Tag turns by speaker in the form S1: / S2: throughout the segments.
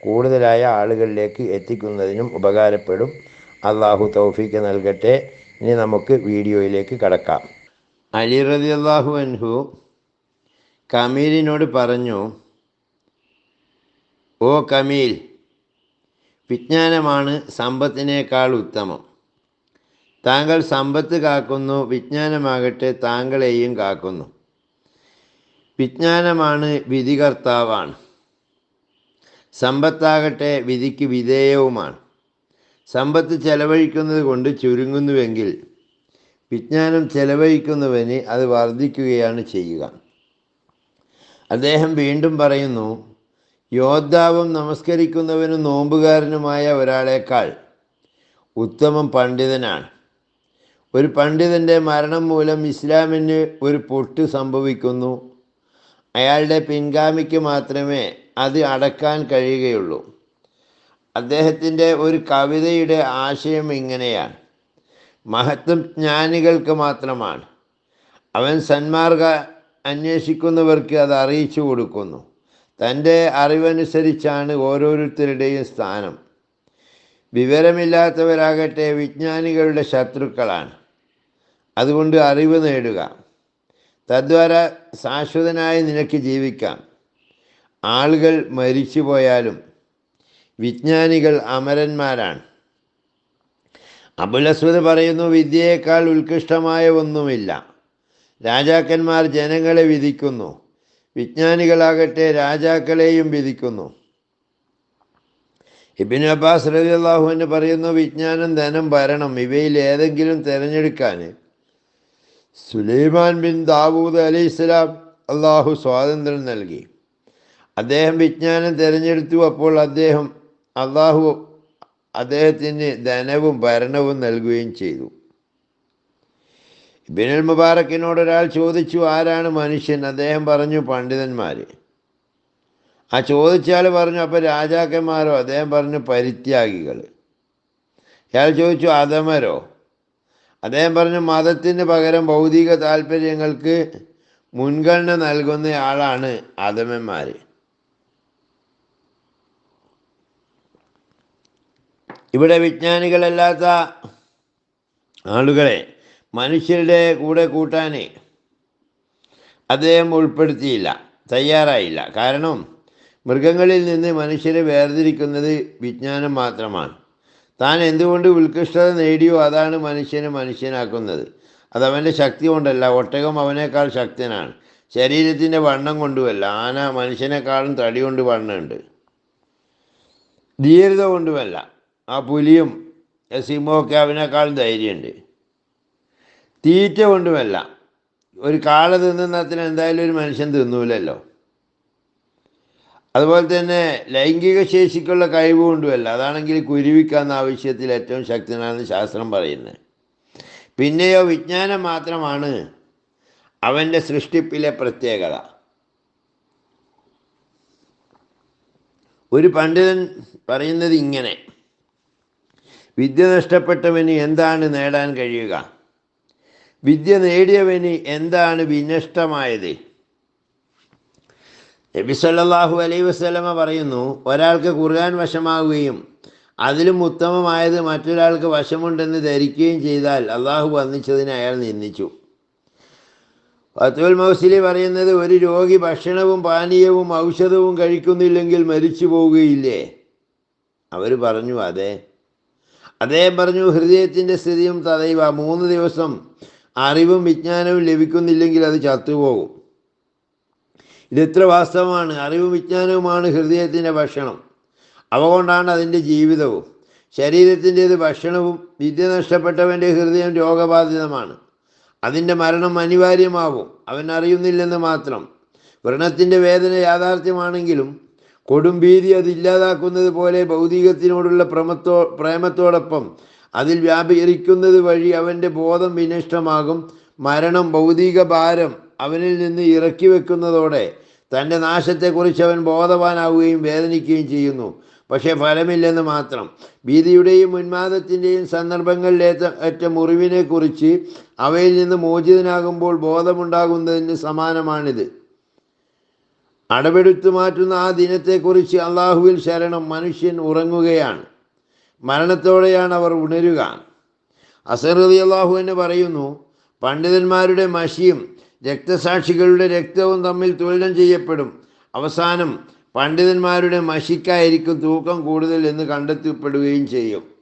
S1: കൂടുതലായ ആളുകളിലേക്ക് എത്തിക്കുന്നതിനും ഉപകാരപ്പെടും. അള്ളാഹു തൗഫീക്ക് നൽകട്ടെ. ഇനി നമുക്ക് വീഡിയോയിലേക്ക് കടക്കാം. അലി റതി അള്ളാഹു അൻഹു കമീലിനോട് പറഞ്ഞു ഓ കമീൽ വിജ്ഞാനമാണ് സമ്പത്തിനേക്കാൾ ഉത്തമം. താങ്കൾ സമ്പത്ത് കാക്കുന്നു വിജ്ഞാനമാകട്ടെ താങ്കളെയും കാക്കുന്നു. വിജ്ഞാനമാണ് വിധികർത്താവാണ്. സമ്പത്താകട്ടെ വിധിക്ക് വിധേയവുമാണ്. സമ്പത്ത് ചെലവഴിക്കുന്നത് കൊണ്ട് ചുരുങ്ങുന്നുവെങ്കിൽ വിജ്ഞാനം ചെലവഴിക്കുന്നവന് അത് വർദ്ധിക്കുകയാണ് ചെയ്യുക. അദ്ദേഹം വീണ്ടും പറയുന്നു യോദ്ധാവും നമസ്കരിക്കുന്നവനും നോമ്പുകാരനുമായ ഒരാളേക്കാൾ ഉത്തമം പണ്ഡിതനാണ്. ഒരു പണ്ഡിതന്റെ മരണം മൂലം ഇസ്ലാമിന് ഒരു പൊട്ട് സംഭവിക്കുന്നു. അയാളുടെ പിൻഗാമിക്ക് മാത്രമേ അത് അടക്കാൻ കഴിയുകയുള്ളൂ. അദ്ദേഹത്തിന്റെ ഒരു കവിതയുടെ ആശയം ഇങ്ങനെയാണ്. മഹത്വം ജ്ഞാനികൾക്ക് മാത്രമാണ്. അവൻ സന്മാർഗ അന്വേഷിക്കുന്നവർക്ക് അത് അറിയിച്ചു കൊടുക്കുന്നു. തന്റെ അറിവനുസരിച്ചാണ് ഓരോരുത്തരുടെയും സ്ഥാനം. വിവരമില്ലാത്തവരാകട്ടെ വിജ്ഞാനികളുടെ ശത്രുക്കളാണ്. അതുകൊണ്ട് അറിവ് നേടുക. തദ്വാര ശാശ്വതനായി നിനക്ക് ജീവിക്കാം. ആളുകൾ മരിച്ചു പോയാലും വിജ്ഞാനികൾ അമരന്മാരാണ്. അബുലസ്വദ് പറയുന്നു വിദ്യയേക്കാൾ ഉത്കൃഷ്ടമായ ഒന്നുമില്ല. രാജാക്കന്മാർ ജനങ്ങളെ വിധിക്കുന്നു. വിജ്ഞാനികളാകട്ടെ രാജാക്കളെയും വിധിക്കുന്നു. ഇബിൻ അബ്ബാസ് റബി അള്ളാഹുവിന് പറയുന്നു വിജ്ഞാനം ധനം ഭരണം ഇവയിൽ ഏതെങ്കിലും തിരഞ്ഞെടുക്കാൻ. സുലൈമാൻ ബിൻ ദാവൂദ് അലി ഇസ്ലാം അള്ളാഹു സ്വാതന്ത്ര്യം നൽകി. അദ്ദേഹം വിജ്ഞാനം തിരഞ്ഞെടുത്തു അപ്പോൾ അദ്ദേഹം അള്ളാഹു അദ്ദേഹത്തിന് ധനവും ഭരണവും നൽകുകയും ചെയ്തു. ബിനൽ മുബാറക്കിനോട് ഒരാൾ ചോദിച്ചു ആരാണ് മനുഷ്യൻ? അദ്ദേഹം പറഞ്ഞു പണ്ഡിതന്മാർ ആ ചോദിച്ചാൽ പറഞ്ഞു അപ്പോൾ രാജാക്കന്മാരോ? അദ്ദേഹം പറഞ്ഞു പരിത്യാഗികൾ അയാൾ ചോദിച്ചു അധമരോ? അദ്ദേഹം പറഞ്ഞു മതത്തിന് പകരം ഭൗതിക താല്പര്യങ്ങൾക്ക് മുൻഗണന നൽകുന്നയാളാണ് അധമന്മാർ ഇവിടെ വിജ്ഞാനികളല്ലാത്ത ആളുകളെ മനുഷ്യരുടെ കൂടെ കൂട്ടാൻ അദ്ദേഹം ഉൾപ്പെടുത്തിയില്ല തയ്യാറായില്ല. കാരണം മൃഗങ്ങളിൽ നിന്ന് മനുഷ്യരെ വേർതിരിക്കുന്നത് വിജ്ഞാനം മാത്രമാണ്. താൻ എന്തുകൊണ്ട് ഉത്കൃഷ്ടത നേടിയോ അതാണ് മനുഷ്യനെ മനുഷ്യനാക്കുന്നത്. അതവന്റെ ശക്തി കൊണ്ടല്ല ഒട്ടകം അവനേക്കാൾ ശക്തനാണ്. ശരീരത്തിന്റെ വണ്ണം കൊണ്ടുമല്ല ആന മനുഷ്യനെക്കാളും തടി കൊണ്ട് വണ്ണമുണ്ട് ധീരത കൊണ്ടുമല്ല. ആ പുലിയും സിംഹമൊക്കെ അവനേക്കാളും ധൈര്യമുണ്ട്. തീറ്റ കൊണ്ടുമല്ല. ഒരു കാള തിന്നുന്നതിന് എന്തായാലും ഒരു മനുഷ്യൻ തിന്നൂലല്ലോ. അതുപോലെ തന്നെ ലൈംഗിക ശേഷിക്കുള്ള കഴിവ് കൊണ്ടുമല്ല. അതാണെങ്കിൽ കുരുവിക്കാന്ന ആവശ്യത്തിൽ ഏറ്റവും ശക്തനാണെന്ന് ശാസ്ത്രം പറയുന്നത് പിന്നെയോ വിജ്ഞാനം മാത്രമാണ് അവന്റെ സൃഷ്ടിപ്പിലെ പ്രത്യേകത. ഒരു പണ്ഡിതൻ പറയുന്നത് ഇങ്ങനെ. വിദ്യ നഷ്ടപ്പെട്ടവന് എന്താണ് നേടാൻ കഴിയുക? വിദ്യ നേടിയവന് എന്താണ് വിനഷ്ടമായത്? നബി സല്ലല്ലാഹു അലൈഹി വസല്ലമ പറയുന്നു ഒരാൾക്ക് കുറുകാൻ വശമാവുകയും അതിലും ഉത്തമമായത് മറ്റൊരാൾക്ക് വശമുണ്ടെന്ന് ധരിക്കുകയും ചെയ്താൽ അള്ളാഹു വന്നിച്ചതിനെ അയാൾ നിന്ദിച്ചു. ഫത്തുൽ മൗസിലി പറയുന്നത് ഒരു രോഗി ഭക്ഷണവും പാനീയവും ഔഷധവും കഴിക്കുന്നില്ലെങ്കിൽ മരിച്ചു പോവുകയില്ലേ അവർ പറഞ്ഞു അതെ. അദ്ദേഹം പറഞ്ഞു ഹൃദയത്തിന്റെ സ്ഥിതിയും തടയുക മൂന്ന് ദിവസം അറിവും വിജ്ഞാനവും ലഭിക്കുന്നില്ലെങ്കിൽ അത് ചത്തുപോകും. ഇതെത്ര വാസ്തവമാണ്? അറിവും വിജ്ഞാനവുമാണ് ഹൃദയത്തിന്റെ ഭക്ഷണം. അവ കൊണ്ടാണ് അതിന്റെ ജീവിതവും. ശരീരത്തിന്റേത് ഭക്ഷണവും വിദ്യ നഷ്ടപ്പെട്ടവന്റെ ഹൃദയം രോഗബാധിതമാണ്. അതിന്റെ മരണം അനിവാര്യമാകും. അവൻ അറിയുന്നില്ലെന്ന് മാത്രം. വ്രണത്തിന്റെ വേദന യാഥാർത്ഥ്യമാണെങ്കിലും കൊടും ഭീതി അത് ഇല്ലാതാക്കുന്നത് പോലെ ഭൗതികത്തിനോടുള്ള പ്രമത്തോ പ്രേമത്തോടൊപ്പം അതിൽ വ്യാപരിക്കുന്നത് വഴി അവന്റെ ബോധം വിനഷ്ടമാകും. മരണം ഭൗതിക ഭാരം അവനിൽ നിന്ന് ഇറക്കി വെക്കുന്നതോടെ തന്റെ നാശത്തെക്കുറിച്ച് അവൻ ബോധവാനാവുകയും വേദനിക്കുകയും ചെയ്യുന്നു. പക്ഷേ ഫലമില്ലെന്ന് മാത്രം. ഭീതിയുടെയും ഉന്മാദത്തിന്റെയും സന്ദർഭങ്ങളിലേറ്റ ഏറ്റ മുറിവിനെക്കുറിച്ച് അവയിൽ നിന്ന് മോചിതനാകുമ്പോൾ ബോധമുണ്ടാകുന്നതിന് സമാനമാണിത്. അടവെടുത്തു മാറ്റുന്ന ആ ദിനത്തെക്കുറിച്ച് അള്ളാഹുവിൽ ശരണം മനുഷ്യൻ ഉറങ്ങുകയാണ്. മരണത്തോടെയാണ് അവർ ഉണരുക. അസറുദി അള്ളാഹു എന്ന് പറയുന്നു പണ്ഡിതന്മാരുടെ മഷിയും രക്തസാക്ഷികളുടെ രക്തവും തമ്മിൽ തുലനം ചെയ്യപ്പെടും. അവസാനം പണ്ഡിതന്മാരുടെ മഷിക്കായിരിക്കും തൂക്കം കൂടുതൽ എന്ന് കണ്ടെത്തപ്പെടുകയും ചെയ്യും.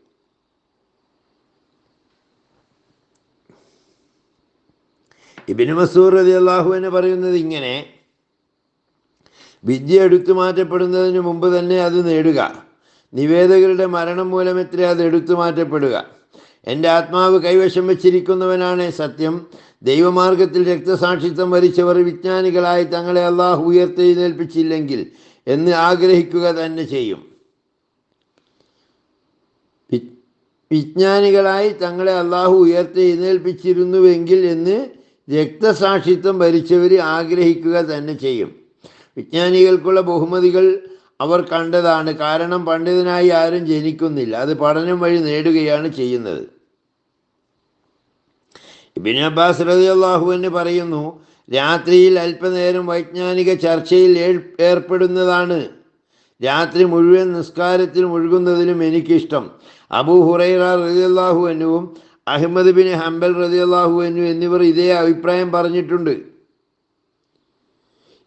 S1: ഇബിന് മസൂർ അലി അള്ളാഹു എന്ന് പറയുന്നത് ഇങ്ങനെ വിദ്യ എടുത്തു മാറ്റപ്പെടുന്നതിന് മുമ്പ് തന്നെ അത് നേടുക. നിവേദകരുടെ മരണം മൂലം എത്ര അത് എടുത്തു മാറ്റപ്പെടുക. എന്റെ ആത്മാവ് കൈവശം വച്ചിരിക്കുന്നവനാണ് സത്യം. ദൈവമാർഗത്തിൽ രക്തസാക്ഷിത്വം വരിച്ചവർ വിജ്ഞാനികളായി തങ്ങളെ അള്ളാഹു ഉയർത്തെഴുന്നേൽപ്പിച്ചില്ലെങ്കിൽ എന്ന് ആഗ്രഹിക്കുക തന്നെ ചെയ്യും. വിജ്ഞാനികളായി തങ്ങളെ അള്ളാഹു ഉയർത്തെഴുന്നേൽപ്പിച്ചിരുന്നുവെങ്കിൽ എന്ന് രക്തസാക്ഷിത്വം ഭരിച്ചവർ ആഗ്രഹിക്കുക തന്നെ ചെയ്യും. വിജ്ഞാനികൾക്കുള്ള ബഹുമതികൾ അവർ കണ്ടതാണ്. കാരണം പണ്ഡിതനായി ആരും ജനിക്കുന്നില്ല. അത് പഠനം വഴി നേടുകയാണ് ചെയ്യുന്നത്. ഇബിൻ അബ്ബാസ് റതി അള്ളാഹുവിന് പറയുന്നു രാത്രിയിൽ അല്പനേരം വൈജ്ഞാനിക ചർച്ചയിൽ ഏർപ്പെടുന്നതാണ്. രാത്രി മുഴുവൻ നിസ്കാരത്തിൽ മുഴുകുന്നതിലും എനിക്കിഷ്ടം. അബൂ ഹുറൈറ റതിയല്ലാഹു എന്നുവും അഹമ്മദ് ബിൻ ഹംബൽ റതിയല്ലാഹു എന്നു എന്നിവർ ഇതേ അഭിപ്രായം പറഞ്ഞിട്ടുണ്ട്.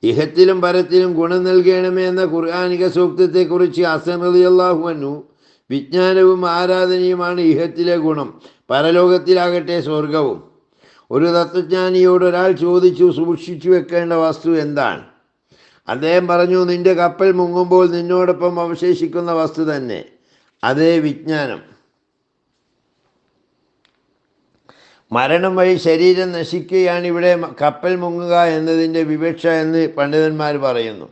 S1: ഇഹത്തിലും പരത്തിലും ഗുണം നൽകണമേ എന്ന ഖുർആാനിക സൂക്തത്തെക്കുറിച്ച് അൻഹു വിജ്ഞാനവും ആരാധനയുമാണ് ഇഹത്തിലെ ഗുണം. പരലോകത്തിലാകട്ടെ സ്വർഗവും ഒരു തത്വജ്ഞാനിയോട് ഒരാൾ ചോദിച്ചു സൂക്ഷിച്ചു വെക്കേണ്ട വസ്തു എന്താണ്? അദ്ദേഹം പറഞ്ഞു നിന്റെ കപ്പൽ മുങ്ങുമ്പോൾ നിന്നോടൊപ്പം അവശേഷിക്കുന്ന വസ്തു തന്നെ. അതേ വിജ്ഞാനം. മരണം വഴി ശരീരം നശിക്കുകയാണ് ഇവിടെ കപ്പൽ മുങ്ങുക എന്നതിന്റെ വിവക്ഷ എന്ന് പണ്ഡിതന്മാർ പറയുന്നു.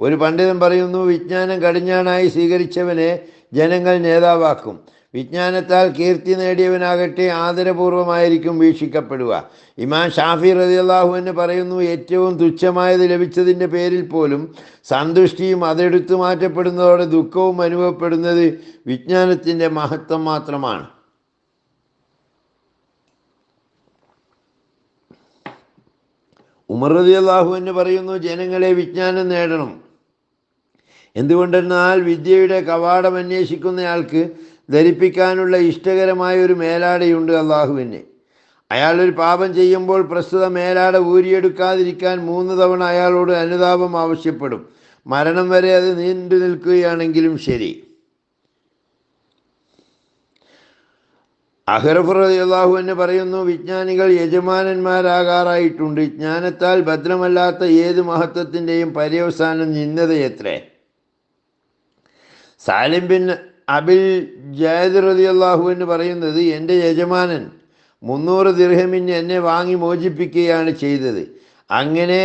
S1: ഒരു പണ്ഡിതൻ പറയുന്നു വിജ്ഞാനം കടിഞ്ഞാണായി സ്വീകരിച്ചവനെ ജനങ്ങൾ നേതാവാക്കും. വിജ്ഞാനത്താൽ കീർത്തി നേടിയവനാകട്ടെ ആദരപൂർവമായിരിക്കും വീക്ഷിക്കപ്പെടുക. ഇമാം ഷാഫി റതിയല്ലാഹു എന്ന് പറയുന്നു ഏറ്റവും തുച്ഛമായത് ലഭിച്ചതിന്റെ പേരിൽ പോലും സന്തുഷ്ടിയും അതെടുത്തു മാറ്റപ്പെടുന്നതോടെ ദുഃഖവും അനുഭവപ്പെടുന്നത് വിജ്ഞാനത്തിന്റെ മഹത്വം മാത്രമാണ്. ഉമർ അള്ളാഹു എന്ന് പറയുന്നു ജനങ്ങളെ വിജ്ഞാനം നേടണം. എന്തുകൊണ്ടെന്നാൽ വിദ്യയുടെ കവാടം അന്വേഷിക്കുന്നയാൾക്ക് ധരിപ്പിക്കാനുള്ള ഇഷ്ടകരമായ ഒരു മേലാടയുണ്ട് അള്ളാഹുവിന് അയാളൊരു പാപം ചെയ്യുമ്പോൾ പ്രസ്തുത മേലാട ഊരിയെടുക്കാതിരിക്കാൻ മൂന്ന് തവണ അയാളോട് അനുതാപം ആവശ്യപ്പെടും. മരണം വരെ അത് നീണ്ടു നിൽക്കുകയാണെങ്കിലും ശരി. അഹ്റഫ് റളിയല്ലാഹു എന്ന് പറയുന്നു വിജ്ഞാനികൾ യജമാനന്മാരാകാറായിട്ടുണ്ട്. ജ്ഞാനത്താൽ ഭദ്രമല്ലാത്ത ഏത് മഹത്വത്തിന്റെയും പര്യവസാനം നിന്നതയത്രേ സാലിം ബിൻ അബിൽ ജയദ് റളിയല്ലാഹു എന്ന് പറയുന്നത് എന്റെ യജമാനൻ മുന്നൂറ് ദിർഹമിന് എന്നെ വാങ്ങി മോചിപ്പിക്കുകയാണ് ചെയ്തത്. അങ്ങനെ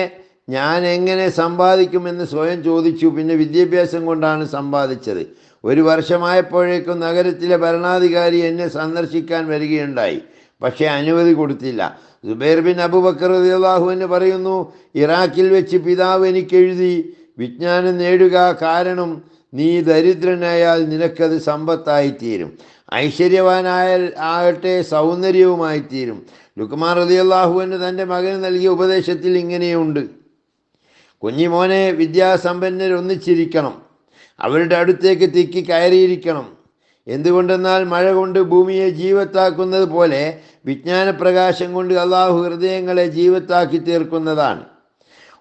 S1: ഞാൻ എങ്ങനെ സമ്പാദിക്കുമെന്ന് സ്വയം ചോദിച്ചു. പിന്നെ വിദ്യാഭ്യാസം കൊണ്ടാണ് സമ്പാദിച്ചത്. ഒരു വർഷമായപ്പോഴേക്കും നഗരത്തിലെ ഭരണാധികാരി എന്നെ സന്ദർശിക്കാൻ വരികയുണ്ടായി. പക്ഷേ അനുമതി കൊടുത്തില്ല. സുബൈർ ബിൻ അബുബക്കർ റളിയല്ലാഹു എന്ന് പറയുന്നു ഇറാഖിൽ വെച്ച് പിതാവ് എനിക്ക് എഴുതി വിജ്ഞാനം നേടുക കാരണം നീ ദരിദ്രനായാൽ നിനക്കത് സമ്പത്തായിത്തീരും. ഐശ്വര്യവാനായാൽ ആകട്ടെ സൗന്ദര്യവുമായിത്തീരും. ലുക്കുമാർ റതിയല്ലാഹുവിന് തന്റെ മകന് നൽകിയ ഉപദേശത്തിൽ ഇങ്ങനെയുണ്ട്. കുഞ്ഞിമോനെ വിദ്യാസമ്പന്നർ ഒന്നിച്ചിരിക്കണം അവരുടെ അടുത്തേക്ക് തിക്കി കയറിയിരിക്കണം. എന്തുകൊണ്ടെന്നാൽ മഴ കൊണ്ട് ഭൂമിയെ ജീവത്താക്കുന്നത് പോലെ വിജ്ഞാനപ്രകാശം കൊണ്ട് അള്ളാഹു ഹൃദയങ്ങളെ ജീവത്താക്കി തീർക്കുന്നതാണ്.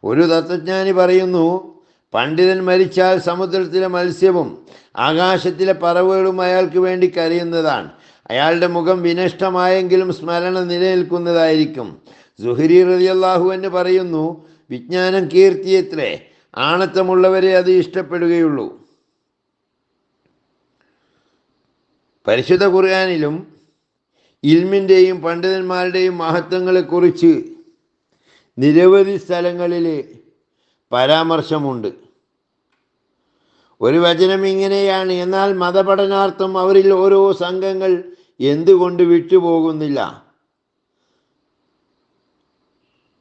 S1: ഒരു തത്വജ്ഞാനി പറയുന്നു പണ്ഡിതൻ മരിച്ചാൽ സമുദ്രത്തിലെ മത്സ്യവും ആകാശത്തിലെ പറവുകളും അയാൾക്ക് വേണ്ടി കരയുന്നതാണ്. അയാളുടെ മുഖം വിനഷ്ടമായെങ്കിലും സ്മരണ നിലനിൽക്കുന്നതായിരിക്കും. സുഹരി റളിയല്ലാഹു എന്ന് പറയുന്നു വിജ്ഞാനം കീർത്തിയത്രേ ആണത്തമുള്ളവരെ അത് ഇഷ്ടപ്പെടുകയുള്ളൂ. പരിശുദ്ധ ഖുർആാനിലും ഇൽമിന്റെയും പണ്ഡിതന്മാരുടെയും മഹത്വങ്ങളെക്കുറിച്ച് നിരവധി സ്ഥലങ്ങളിൽ പരാമർശമുണ്ട്. ഒരു വചനം ഇങ്ങനെയാണ് എന്നാൽ മതപഠനാർത്ഥം അവരിൽ ഓരോ സംഘങ്ങൾ എന്തുകൊണ്ട് വിട്ടുപോകുന്നില്ല?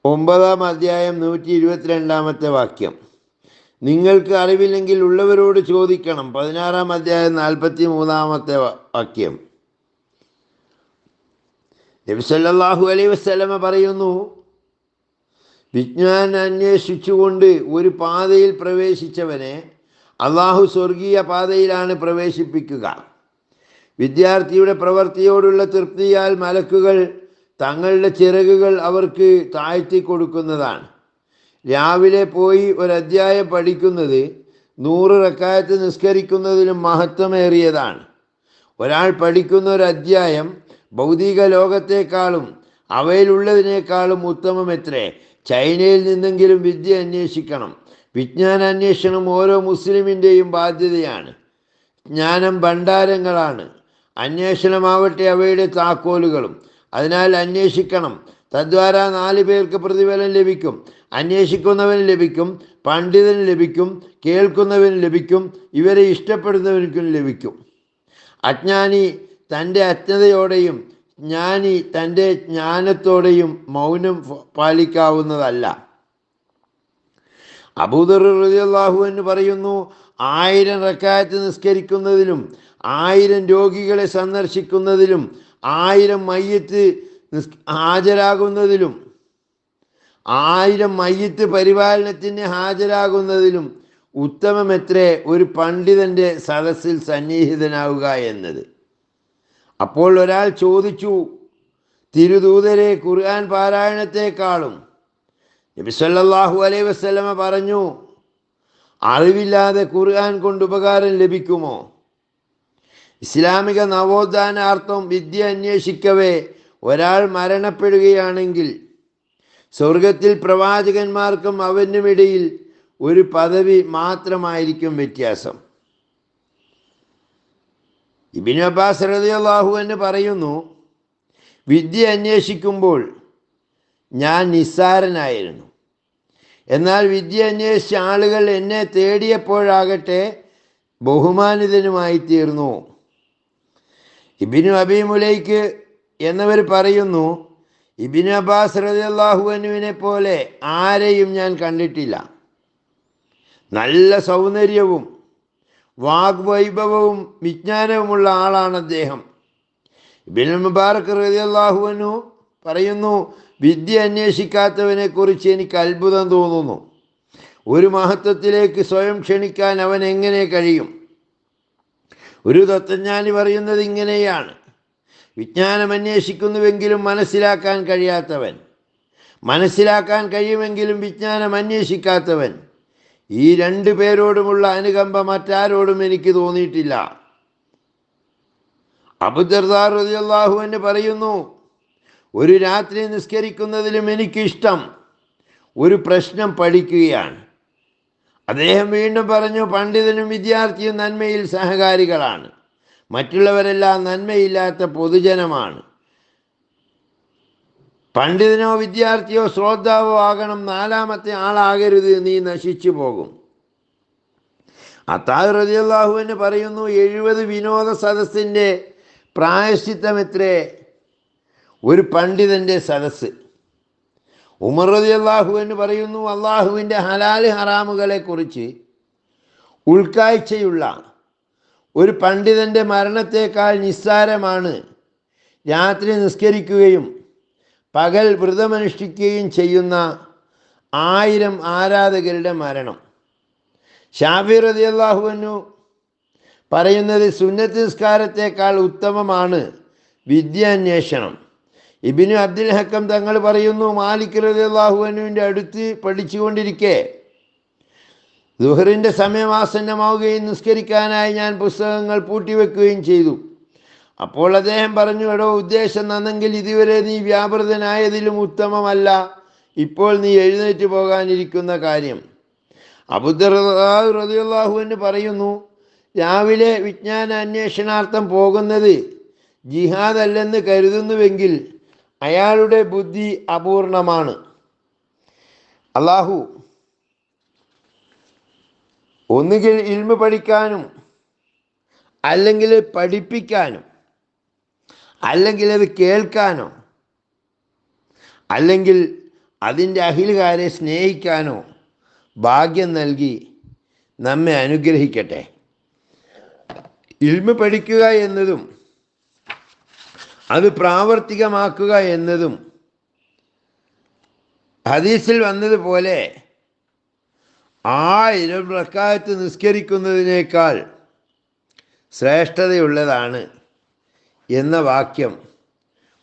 S1: ഒമ്പതാം അധ്യായം നൂറ്റി ഇരുപത്തിരണ്ടാമത്തെ വാക്യം. നിങ്ങൾക്ക് അറിവില്ലെങ്കിൽ ഉള്ളവരോട് ചോദിക്കണം. പതിനാറാം അധ്യായം നാൽപ്പത്തി മൂന്നാമത്തെ വാക്യം. നബിസല്ലാഹു അലൈ വസ്ലമ പറയുന്നു വിജ്ഞാനം അന്വേഷിച്ചുകൊണ്ട് ഒരു പാതയിൽ പ്രവേശിച്ചവനെ അള്ളാഹു സ്വർഗീയ പാതയിലാണ് പ്രവേശിപ്പിക്കുക. വിദ്യാർത്ഥിയുടെ പ്രവൃത്തിയോടുള്ള തൃപ്തിയാൽ മലക്കുകൾ തങ്ങളുടെ ചിറകുകൾ അവർക്ക് താഴ്ത്തി കൊടുക്കുന്നതാണ്. രാവിലെ പോയി ഒരു ഒരധ്യായം പഠിക്കുന്നത് നൂറ് റക്കായത്ത് നിസ്കരിക്കുന്നതിലും മഹത്വമേറിയതാണ്. ഒരാൾ പഠിക്കുന്ന ഒരു അധ്യായം ഭൗതിക ലോകത്തെക്കാളും അവയിലുള്ളതിനേക്കാളും ഉത്തമമെത്രേ? ചൈനയിൽ നിന്നെങ്കിലും വിദ്യ അന്വേഷിക്കണം. വിജ്ഞാന അന്വേഷണം ഓരോ മുസ്ലിമിന്റെയും ബാധ്യതയാണ്. ജ്ഞാനം ഭണ്ഡാരങ്ങളാണ്. അന്വേഷണമാവട്ടെ അവയുടെ താക്കോലുകളും. അതിനാൽ അന്വേഷിക്കണം. തദ്വാര നാല് പേർക്ക് പ്രതിഫലം ലഭിക്കും. അന്വേഷിക്കുന്നവന് ലഭിക്കും പണ്ഡിതന് ലഭിക്കും കേൾക്കുന്നവന് ലഭിക്കും ഇവരെ ഇഷ്ടപ്പെടുന്നവനും ലഭിക്കും. അജ്ഞാനി തന്റെ അജ്ഞതയോടെയും ജ്ഞാനി തന്റെ ജ്ഞാനത്തോടെയും മൗനം പാലിക്കാവുന്നതല്ല. അബൂദർ റളിയല്ലാഹു എന്ന് പറയുന്നു ആയിരം റക്കായത്ത് നിസ്കരിക്കുന്നതിലും ആയിരം രോഗികളെ സന്ദർശിക്കുന്നതിലും ആയിരം മയ്യത്ത് ഹാജരാകുന്നതിലും ആയിരം മയ്യത്ത് പരിപാലനത്തിന് ഹാജരാകുന്നതിലും ഉത്തമമെത്രേ ഒരു പണ്ഡിതന്റെ സദസ്സിൽ സന്നിഹിതനാവുക എന്നത്. അപ്പോൾ ഒരാൾ ചോദിച്ചു തിരുദൂതരെ ഖുർആൻ പാരായണത്തെക്കാളും നബി അലൈ അലൈഹി വസല്ലമ പറഞ്ഞു അറിവില്ലാതെ ഖുർആൻ കൊണ്ട് ഉപകാരം ലഭിക്കുമോ? ഇസ്ലാമിക നവോത്ഥാനാർത്ഥം വിദ്യ അന്വേഷിക്കവേ ഒരാൾ മരണപ്പെടുകയാണെങ്കിൽ സ്വർഗത്തിൽ പ്രവാചകന്മാർക്കും അവനുമിടയിൽ ഒരു പദവി മാത്രമായിരിക്കും വ്യത്യാസം. ഇബിൻ അബ്ബാസ് റളിയല്ലാഹു എന്ന് പറയുന്നു വിദ്യ അന്വേഷിക്കുമ്പോൾ ഞാൻ നിസ്സാരനായിരുന്നു. എന്നാൽ വിദ്യ അന്വേഷിച്ച ആളുകൾ എന്നെ തേടിയപ്പോഴാകട്ടെ ബഹുമാനിതനുമായി തീർന്നു ഇബിനു അബിമുലൈക്ക് എന്നവർ പറയുന്നു ഇബിൻ അബ്ബാസ് റതി അള്ളാഹുവിനെ പോലെ ആരെയും ഞാൻ കണ്ടിട്ടില്ല. നല്ല സൗന്ദര്യവും വാഗ്വൈഭവവും വിജ്ഞാനവുമുള്ള ആളാണ് അദ്ദേഹം. ഇബിൻ മുബാറക് റതി അള്ളാഹുവിനു പറയുന്നു വിദ്യ അന്വേഷിക്കാത്തവനെക്കുറിച്ച് എനിക്ക് അത്ഭുതം തോന്നുന്നു. ഒരു മഹത്വത്തിലേക്ക് സ്വയം ക്ഷണിക്കാൻ അവൻ എങ്ങനെ കഴിയും? ഒരു തത്വജ്ഞാനി പറയുന്നത് ഇങ്ങനെയാണ്. വിജ്ഞാനം അന്വേഷിക്കുന്നുവെങ്കിലും മനസ്സിലാക്കാൻ കഴിയാത്തവൻ. മനസ്സിലാക്കാൻ കഴിയുമെങ്കിലും വിജ്ഞാനം അന്വേഷിക്കാത്തവൻ. ഈ രണ്ടു പേരോടുമുള്ള അനുകമ്പ മറ്റാരോടും എനിക്ക് തോന്നിയിട്ടില്ല. അബുദർദാർ റളിയല്ലാഹു എന്ന് പറയുന്നു ഒരു രാത്രി നിസ്കരിക്കുന്നതിലും എനിക്കിഷ്ടം ഒരു പ്രശ്നം പഠിക്കുകയാണ്. അദ്ദേഹം വീണ്ടും പറഞ്ഞു പണ്ഡിതനും വിദ്യാർത്ഥിയും നന്മയിൽ സഹകാരികളാണ്. മറ്റുള്ളവരെല്ലാം നന്മയില്ലാത്ത പൊതുജനമാണ്. പണ്ഡിതനോ വിദ്യാർത്ഥിയോ ശ്രോതാവോ ആകണം നാലാമത്തെ ആളാകരുത് നീ നശിച്ചു പോകും. അത്താഹ് റതിയല്ലാഹുവിന് പറയുന്നു എഴുപത് വിനോദ സദസ്സിന്റെ പ്രായശ്ചിത്തം എത്രേ ഒരു പണ്ഡിതന്റെ സദസ്സ്. ഉമർ റതി അള്ളാഹു എന്ന് പറയുന്നു അള്ളാഹുവിന്റെ ഹലാൽ ഹറാമുകളെ കുറിച്ച് ഉൾക്കാഴ്ചയുള്ള ഒരു പണ്ഡിതന്റെ മരണത്തേക്കാൾ നിസ്സാരമാണ്. രാത്രി നിസ്കരിക്കുകയും പകൽ വ്രതമനുഷ്ഠിക്കുകയും ചെയ്യുന്ന ആയിരം ആരാധകരുടെ മരണം. ഷാഫി റതിയല്ലാഹുവിനു പറയുന്നത് സുന്നത്ത് നിസ്കാരത്തേക്കാൾ ഉത്തമമാണ് വിദ്യാന്വേഷണം. ഇബിനു അബ്ദുൽ ഹക്കം തങ്ങൾ പറയുന്നു മാലിക് റതിയല്ലാഹുവിനുവിന്റെ അടുത്ത് പഠിച്ചുകൊണ്ടിരിക്കെ ദുഹറിന്റെ സമയം ആസന്നമാവുകയും നിസ്കരിക്കാനായി ഞാൻ പുസ്തകങ്ങൾ പൂട്ടിവെക്കുകയും ചെയ്തു. അപ്പോൾ അദ്ദേഹം പറഞ്ഞു എടോ ഉദ്ദേശം നന്നെങ്കിൽ ഇതുവരെ നീ വ്യാപൃതനായതിലും ഉത്തമമല്ല. ഇപ്പോൾ നീ എഴുന്നേറ്റ് പോകാനിരിക്കുന്ന കാര്യം. അബുദ്ദാഹുവിന് പറയുന്നു രാവിലെ വിജ്ഞാന അന്വേഷണാർത്ഥം പോകുന്നത് ജിഹാദ് അല്ലെന്ന് കരുതുന്നുവെങ്കിൽ അയാളുടെ ബുദ്ധി അപൂർണമാണ്. അള്ളാഹു ഒന്നുകിൽ ഇൽമ പഠിക്കാനും അല്ലെങ്കിൽ പഠിപ്പിക്കാനും അല്ലെങ്കിൽ അത് കേൾക്കാനോ അല്ലെങ്കിൽ അതിന്റെ അഹിലുകാരെ സ്നേഹിക്കാനോ ഭാഗ്യം നൽകി നമ്മെ അനുഗ്രഹിക്കട്ടെ. ഇൽമ പഠിക്കുക എന്നതും അത് പ്രാവർത്തികമാക്കുക എന്നതും ഹദീസിൽ വന്നതുപോലെ ആയിരം റക്കായത്ത് നിസ്കരിക്കുന്നതിനേക്കാൾ ശ്രേഷ്ഠതയുള്ളതാണ് എന്ന വാക്യം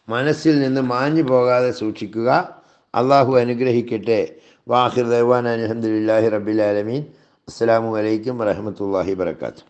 S1: മനസ്സിൽ നിന്ന് മാഞ്ഞു പോകാതെ സൂക്ഷിക്കുക. അള്ളാഹു അനുഗ്രഹിക്കട്ടെ. വാഹിർ ദൈവാൻ അലഹദില്ലാഹി റബിലാലമീൻ അസ്സാം വലൈക്കും വരഹമത്തല്ലാഹി വർക്കാത്തു